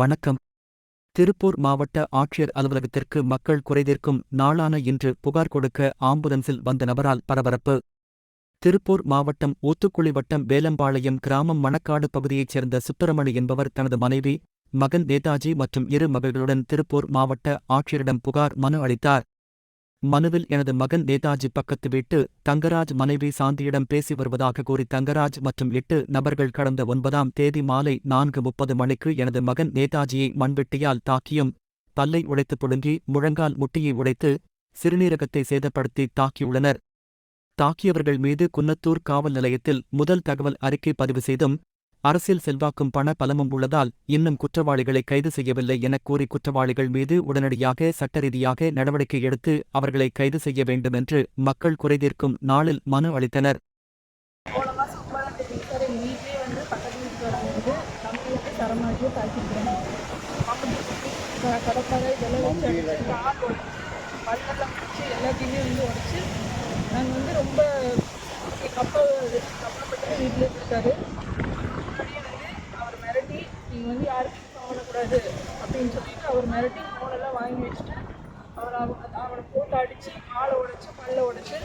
வணக்கம். திருப்பூர் மாவட்ட ஆட்சியர் அலுவலகத்திற்கு மக்கள் குறைதீர்க்கும் நாளான இன்று புகார் கொடுக்க ஆம்புலன்ஸில் வந்த நபரால் பரபரப்பு. திருப்பூர் மாவட்டம் ஊத்துக்குழி வட்டம் வேலம்பாளையம் கிராமம் மணக்காடு பகுதியைச் சேர்ந்த சுப்பிரமணி என்பவர் தனது மனைவி மகன் நேதாஜி மற்றும் இரு மகள்களுடன் திருப்பூர் மாவட்ட ஆட்சியரிடம் புகார் மனு அளித்தார். மனுவில் எனது மகன் நேதாஜி பக்கத்து வீட்டு தங்கராஜ் மனைவி சாந்தியிடம் பேசி வருவதாக கூறி தங்கராஜ் மற்றும் எட்டு நபர்கள் கடந்த ஒன்பதாம் தேதி மாலை நான்கு முப்பது மணிக்கு எனது மகன் நேதாஜியை மண்வெட்டியால் தாக்கியும் பல்லை உடைத்து புழுங்கி முழங்கால் முட்டியை உடைத்து சிறுநீரகத்தை சேதப்படுத்தி தாக்கியுள்ளனர். தாக்கியவர்கள் மீது குன்னத்தூர் காவல் நிலையத்தில் முதல் தகவல் அறிக்கை பதிவு செய்தும் அரசியல் செல்வாக்கும் பண பலமும் உள்ளதால் இன்னும் குற்றவாளிகளை கைது செய்யவில்லை எனக் கூறி குற்றவாளிகள் மீது உடனடியாக சட்டரீதியாக நடவடிக்கை எடுத்து அவர்களை கைது செய்ய வேண்டும் என்று மக்கள் குறைதீர்க்கும் நாளில் மனு அளித்தனர். எல்லாத்தையுமே வந்து உடச்சி நாங்கள் வந்து ரொம்ப கப்பல் கப்பல் பட்டு வீட்டில் இருக்காரு முன்னாடியே வந்து அவர் மிரட்டி நீங்கள் வந்து யாருக்கும் பண்ணக்கூடாது அப்படின்னு சொல்லிட்டு அவர் மிரட்டி ஃபோனெல்லாம் வாங்கி வச்சுட்டு அவர் அவங்க அவனை போட்டு அடித்து காலை உடைச்சி பல்லை உடைச்சி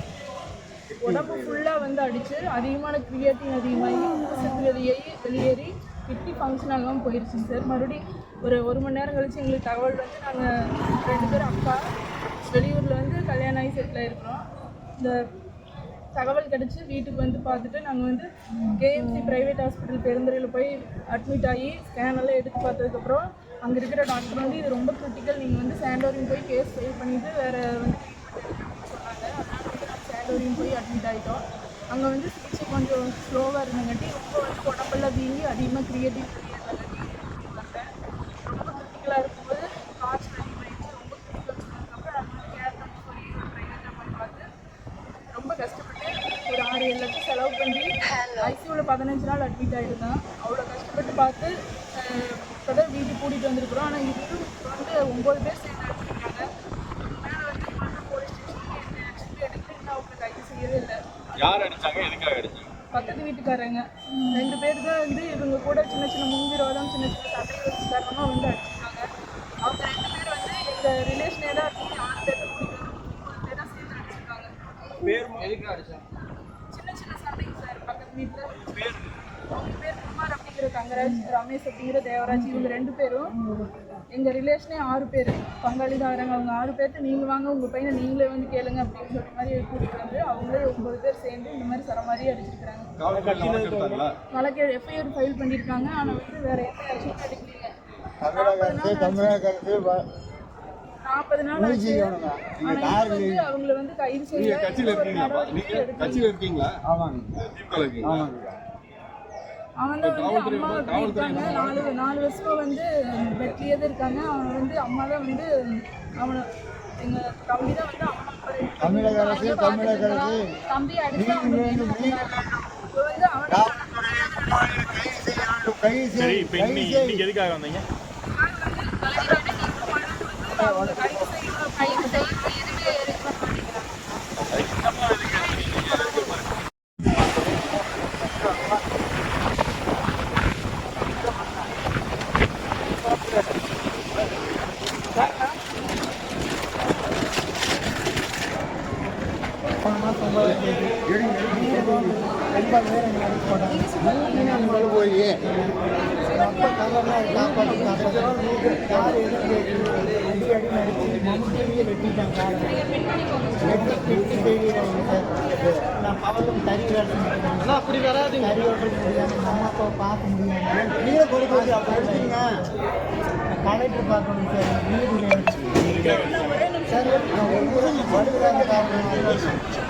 உடம்பு ஃபுல்லாக வந்து அடித்து அதிகமான கிரியேட்டிங் அதிகமாகி சத்து வெளியேறி வெளியேறி கிட்னி ஃபங்க்ஷன் ஆகாமல் போயிருச்சுங்க சார் மறுபடியும் ஒரு ஒரு மணி நேரம் கழிச்சு எங்களுக்கு தகவல் வந்து நாங்கள் ரெண்டு பேரும் அப்பா வெளியூரில் வந்து கல்யாணம் ஆகி செட்டில் ஆயிருக்கிறோம். இந்த தகவல் கிடச்சி வீட்டுக்கு வந்து பார்த்துட்டு நாங்கள் வந்து கேஎம்சி ப்ரைவேட் ஹாஸ்பிட்டல் பெருந்துறையில் போய் அட்மிட் ஆகி ஸ்கேன் எல்லாம் எடுத்து பார்த்ததுக்கப்புறம் அங்கே இருக்கிற டாக்டர் வந்து இது ரொம்ப கிரிட்டிக்கல் நீங்கள் வந்து சாண்டோரியம் போய் கேஸ் ஃபைல் பண்ணிவிட்டு வேறு வந்து சொன்னாங்க அதனால போய் அட்மிட் ஆகிட்டோம் அங்கே வந்து சிகிச்சை கொஞ்சம் ஸ்லோவாக இருந்தங்காட்டி ரொம்ப வந்து உடம்பெல்லாம் வீங்கி அதிகமாக கிரியேட்டிவ் வந்தேன் ரொம்ப கிரிட்டிக்கலாக இருக்கும்போது காய்ச்சல் அதிகமாகிடுச்சு ரொம்ப கிரிட்டிக்கல் சொன்னதுக்கப்புறம் நாங்கள் வந்து கேர் பண்ணி சொல்லி ஒரு ப்ரைவேட்டில் போய் பார்த்து ரொம்ப கஷ்டப்பட்டு ஒரு ஆறு ஏழு லட்சம் செலவு பண்ணி ஐசியூவில் பதினஞ்சு நாள் அட்மிட் ஆகிருந்தேன் அவ்வளோ கஷ்டப்பட்டு பார்த்து இப்போ தான் வீட்டுக்கு கூட்டிகிட்டு வந்திருக்கிறோம். ஆனால் இது வந்து ஒம்பது பேர் சேர்ந்து அடிச்சிருக்காங்க மேலே வந்து போலீஸ் ஸ்டேஷனுக்கு என்ன எடுக்கல இன்னும் அவங்க கைது செய்யவே இல்லை. யார் அடிச்சாங்க? எதுக்காக அடிச்சாங்க? பக்கத்து வீட்டுக்காரங்க. ரெண்டு பேர் தான் வந்து இவங்க கூட சின்ன சின்ன முன்விரோதம் சின்ன சின்ன சண்டை வச்சு காரணமாக வந்து அடிச்சிருக்காங்க அவங்க ரெண்டு பேர் வந்து எங்கள் ரிலேஷனே தான் இருக்கு ஆறு பேர்த்த கூட்டிகிட்டு வந்து மூணு பேர் தான் சேர்ந்து அடிச்சிருக்காங்க பேர் எதுக்கு அடிச்சாங்க சின்ன சின்ன சண்டைங்க சார் பக்கத்து வீட்டில் அவங்க பேர் குமார் அப்படிங்கிற தங்கராஜ் ரமேஷ் அப்படிங்கிற தேவராஜ் இவங்க ரெண்டு பேரும் எங்கள் ரிலேஷனே ஆறு பேர். பங்காளி தான் வராங்க அவங்க ஆறு பேர்த்த நீங்கள் வாங்க உங்கள் பையனை நீங்களே வந்து கேளுங்க அப்படின்னு சொல்ற மாதிரி கூட்டிகிட்டு வந்து அவங்களே ஒன்பது பேர் சேர்ந்து இந்த மாதிரி சர மாதிரி அடிச்சிருக்கிறாங்க. வழக்கு எஃப்ஐஆர் ஃபைல் பண்ணியிருக்காங்க ஆனால் வந்து வேற எந்த ஆக்ஷனும் எடுக்கலைங்க. நாற்பது நாள் அவங்கள வந்து கைது நீங்க செய்யல கட்சியில இருக்கீங்களா? ஆமாங்க. அவன் வந்து அம்மா இருக்காங்க நாலு நாலு வருஷமா வந்து வெட்டியே தான் இருக்காங்க அவன் வந்து அம்மா தான் வந்து அவனை எங்க தம்பி தான் வந்து அம்மா தமிழக அரசு, தமிழக. அரசு. தம்பி அடிச்சு கைது செய்ய வேண்டும் கைது சரி செய் இப்போ கைது இன்னைக்கு செய் இன்னைக்கு எதுக்காக வந்தீங்க அவங்க கைது செய்யணும் கைது செய்யணும் எதுவுமே இருக்க மாட்டேங்கிறாங்க போய் அப்பா கவர்லாம் காப்பாற்றி காப்பாற்றி யார் எதுக்கு அடி அடி நடிச்சு மம்முட்டியே வெட்டிட்டாங்க வெட்டி வெட்டி செய்கிறாங்க சார் நான் பவலும் தறி வேலை அப்படி வராது தறி அப்பாவை பார்க்க கொடுக்க எடுத்தீங்க கலெக்டர் பார்க்கணும் சார் வீடு சார் நான் ஒரு வருகிறாங்க காரணமாக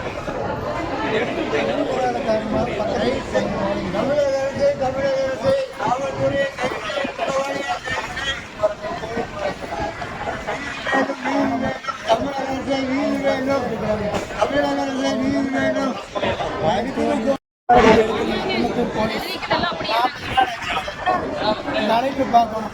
வருகிறாங்க பார்க்கணும்.